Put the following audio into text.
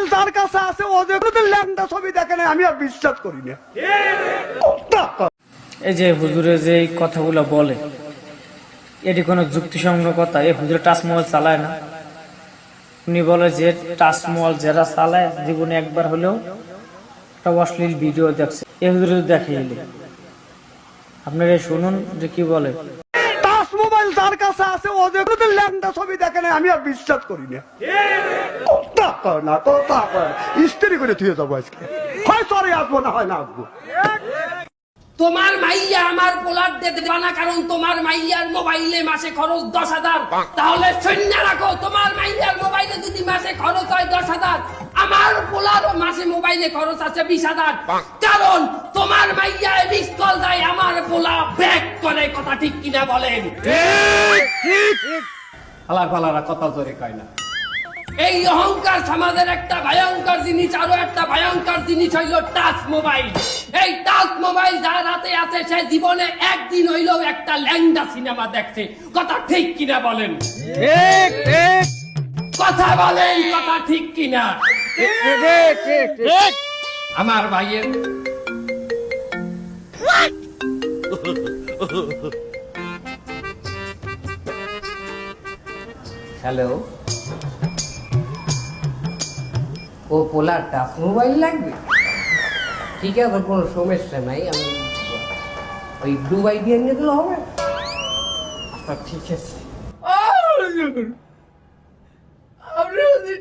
Mobile যার কাছে আছে ও যে কোনোদিন ল্যাংটা ছবি দেখে না আমি আর বিশ্বাস করি না। এই যে হুজুরে যে কথাগুলো বলে এটি কোনো যুক্তিসঙ্গত কথা এই হুজুরে টাচ মোবাইল চালায় না। উনি বলে যে টাচ মোবাইল যারা চালায় জীবনে একবার হলেও একটা অশ্লীল ভিডিও দেখছে। এই হুজুরে দেখে এলে আপনারা শুনুন যে কি বলে। টাচ মোবাইল যার কাছে আছে ও যে কোনোদিন ল্যাংটা ছবি দেখে না আমি আর বিশ্বাস করি না। তা না তো তা কর না। ইস্ত্রি করে থুয়ে যাব আজকে। হয় আসব না হয় না আসব তোমার মাইয়া আমার পোলার না কারণ তোমার মাইয়ার মোবাইলে মাসে খরচ দশ হাজার। তাহলে শূন্য রাখো তোমার মাইয়ার মোবাইলে যদি মাসে খরচ হয় দশ হাজার আমার পোলারও মাসে মোবাইলে খরচ আছে বিশ হাজার। কারণ তোমার মাইয়া কল দেয় আমার পোলা ব্যাক করে কথা ঠিক কিনা বলেন? হালার ফালারা কথা জোরে কয় না। এই অহংকার সমাজের একটা ভয়ঙ্কর জিনিস আরও একটা ভয়ঙ্কর জিনিস হইল টাচ মোবাইল। এই টাচ মোবাইল যার হাতে আছে সে জীবনে একদিন হইলেও একটা ল্যাংডা সিনেমা দেখছে। কথা ঠিক কিনা বলেন? ঠিক ঠিক। কথা বলেন কথা ঠিক কিনা? আমার ভাইয়ের হ্যালো ও পোলার টাচ মোবাইল লাগবে ঠিক আছে কোনো সমস্যা নাই আমি ওই দুবাই দিয়ে নিয়ে দিলে হবে আচ্ছা ঠিক আছে আপনি যদি